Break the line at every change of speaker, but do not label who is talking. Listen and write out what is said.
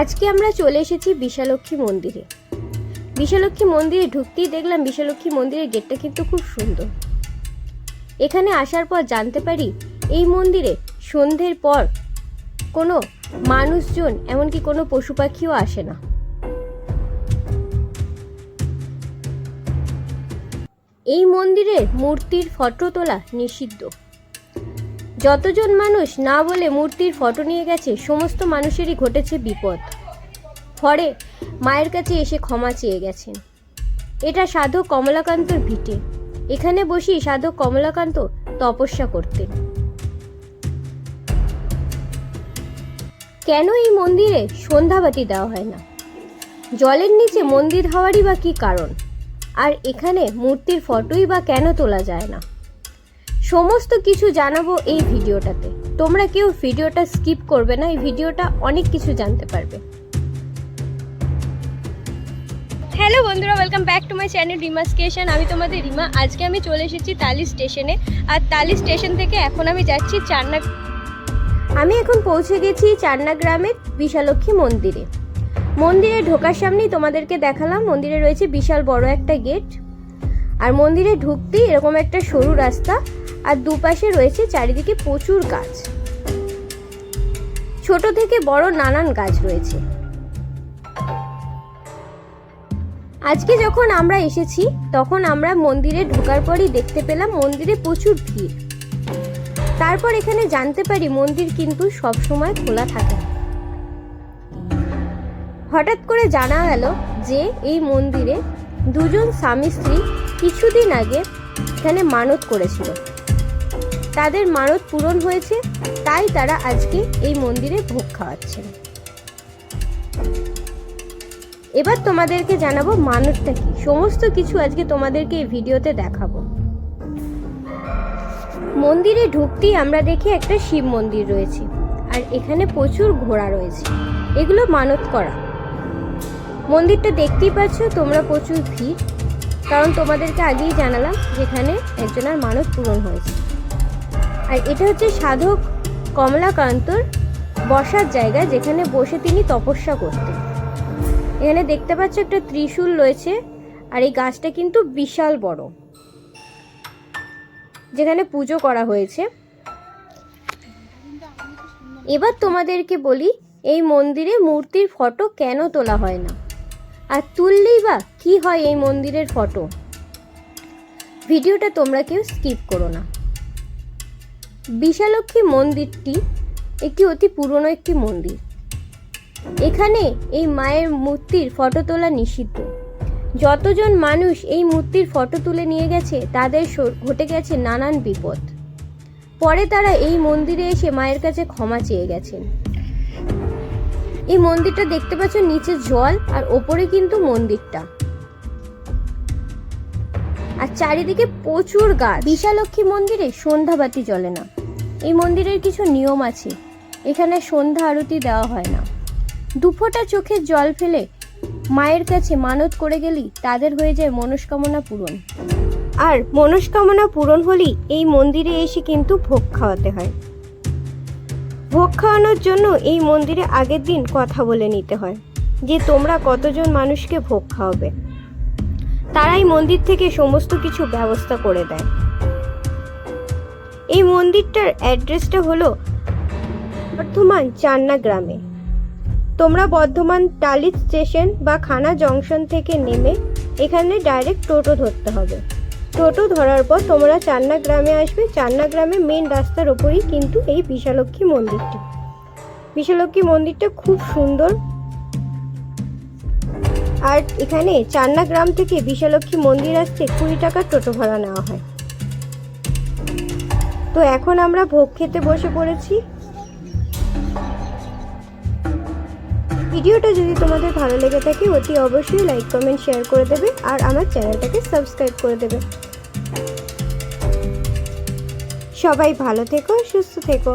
আজকে আমরা চলে এসেছি বিশালক্ষী মন্দিরে। বিশালক্ষী মন্দিরে ঢুকতেই দেখলাম বিশালক্ষী মন্দিরের গেটটা কিন্তু খুব সুন্দর। এখানে আসার পর জানতে পারি এই মন্দিরে সন্ধ্যের পর কোনো মানুষজন, এমনকি কোনো পশু পাখিও আসে না। এই মন্দিরের মূর্তির ফটো তোলা নিষিদ্ধ। যতজন মানুষ না বলে মূর্তির ফটো নিয়ে গেছে, সমস্ত মানুষেরই ঘটেছে বিপদ। পরে মায়ের কাছে এসে ক্ষমা চেয়ে গেছেন। এটা সাধক কমলাকান্তর ভিটে। এখানে বসেই সাধক কমলাকান্ত তপস্যা করতেন। কেন এই মন্দিরে সন্ধ্যাবাতি দেওয়া হয় না? জলের নিচে মন্দির হওয়ারই বা কী কারণ? আর এখানে মূর্তির ফটোই বা কেন তোলা যায় না? সমস্ত কিছু জানাব এই ভিডিওটাতে। তোমরা কেউ ভিডিওটা স্কিপ করবে না, এই ভিডিওটা অনেক কিছু জানতে পারবে। হ্যালো বন্ধুরা welcome back to my channel Rima station আমি তোমাদের রিমা, আজকে আমি চলে এসেছি তালি স্টেশনে। আর তালি স্টেশন থেকে এখন আমি যাচ্ছি চান্না আমি এখন পৌঁছে গেছি চান্না গ্রামের বিশালক্ষী মন্দিরে। মন্দিরে ঢোকার সামনেই তোমাদেরকে দেখালাম, মন্দিরে রয়েছে বিশাল বড় একটা গেট। আর মন্দিরে ঢুকতেই এরকম একটা সরু রাস্তা আর দুপাশে রয়েছে চারিদিকে প্রচুর গাছ। ছোট থেকে বড় নানান গাছ রয়েছে। আজকে যখন আমরা এসেছি, তখন আমরা মন্দিরে ঢোকার পরই দেখতে পেলাম মন্দিরে প্রচুর ভিড়। তারপর এখানে জানতে পারি মন্দির কিন্তু সব সময় খোলা থাকে। হঠাৎ করে জানা গেল যে এই মন্দিরে দুজন স্বামী স্ত্রী কিছুদিন আগে এখানে মানত করেছিল। তাদের মানত পূরণ হয়েছে, তাই তারা আজকে এই মন্দিরে ভোগ খাওয়াচ্ছেন। এবার তোমাদেরকে জানাব মানতটা কি। সমস্ত কিছু আজকে তোমাদেরকে এই ভিডিওতে দেখাবো। মন্দিরে ঢুকতেই আমরা দেখি একটা শিব মন্দির রয়েছে, আর এখানে প্রচুর ঘোড়া রয়েছে। এগুলো মানত করা। মন্দিরটা দেখতেই পাচ্ছ, তোমরা প্রচুর ভিড়। কারণ তোমাদেরকে আগেই জানালাম, যেখানে একজনের মানত পূরণ হয়েছে। আর এটা হচ্ছে সাধক কমলাকান্তর বসার জায়গা যেখানে বসে তিনি তপস্যা করতেন। এখানে দেখতে পাচ্ছ একটা ত্রিশূল রয়েছে আর এই গাছটা কিন্তু বিশাল বড়। যেখানে পুজো করা হয়েছে। এবার তোমাদেরকে বলি, এই মন্দিরে মূর্তির ফটো কেন তোলা হয় না? আর তুললেই বা কি হয় এই মন্দিরের ফটো? ভিডিওটা তোমরা কেউ স্কিপ করো না। বিশালক্ষী মন্দিরটি একটি অতি পুরনো একটি মন্দির। এখানে এই মায়ের মূর্তির ফটো তোলা নিষিদ্ধ। যতজন মানুষ এই মূর্তির ফটো তুলে নিয়ে গেছে, তাদের ঘটে গেছে নানান বিপদ। পরে তারা এই মন্দিরে এসে মায়ের কাছে ক্ষমা চেয়ে গেছেন। এই মন্দিরটা দেখতে পাচ্ছ নিচে জল আর ওপরে কিন্তু মন্দিরটা। আর চারিদিকে প্রচুর গাছ। বিশালক্ষী মন্দিরে সন্ধ্যাবাতি জ্বলে না। এই মন্দিরের কিছু নিয়ম আছে। এখানে সন্ধ্যা আরতি দেওয়া হয় না। দুফোঁটা চোখের জল ফেলে মায়ের কাছে মানত করে গেলেই তাদের হয়ে যায় মনস্কামনা পূরণ। আর মনস্কামনা পূরণ হলেই এই মন্দিরে এসে কিন্তু ভোগ খাওয়াতে হয়। ভোগ খাওয়ানোর জন্য এই মন্দিরে আগের দিন কথা বলে নিতে হয় যে তোমরা কতজন মানুষকে ভোগ খাওয়াবে। তারাই মন্দির থেকে সমস্ত কিছু ব্যবস্থা করে দেয়। এই মন্দিরটার অ্যাড্রেসটা হলো বর্ধমান চান্না গ্রামে। তোমরা বর্ধমান টালি স্টেশন বা খানা জংশন থেকে নেমে এখানে ডাইরেক্ট টোটো ধরতে হবে। টোটো ধরার পর তোমরা চান্না গ্রামে আসবে। চান্না গ্রামে মেন রাস্তার ওপরেই কিন্তু এই বিশালক্ষী মন্দিরটা। বিশালক্ষী মন্দিরটা খুব সুন্দর আর এখানে চান্না গ্রাম থেকে বিশালক্ষী মন্দির আসতে কুড়ি টাকা টোটো ভাড়া নেওয়া হয়। তো এখন আমরা ভোগ খেতে বসে পড়েছি। ভিডিওটা যদি তোমাদের ভালো লেগে থাকে, অতি অবশ্যই লাইক কমেন্ট শেয়ার করে দেবে আর আমার চ্যানেলটাকে সাবস্ক্রাইব করে দেবে। সবাই ভালো থেকো, সুস্থ থেকো।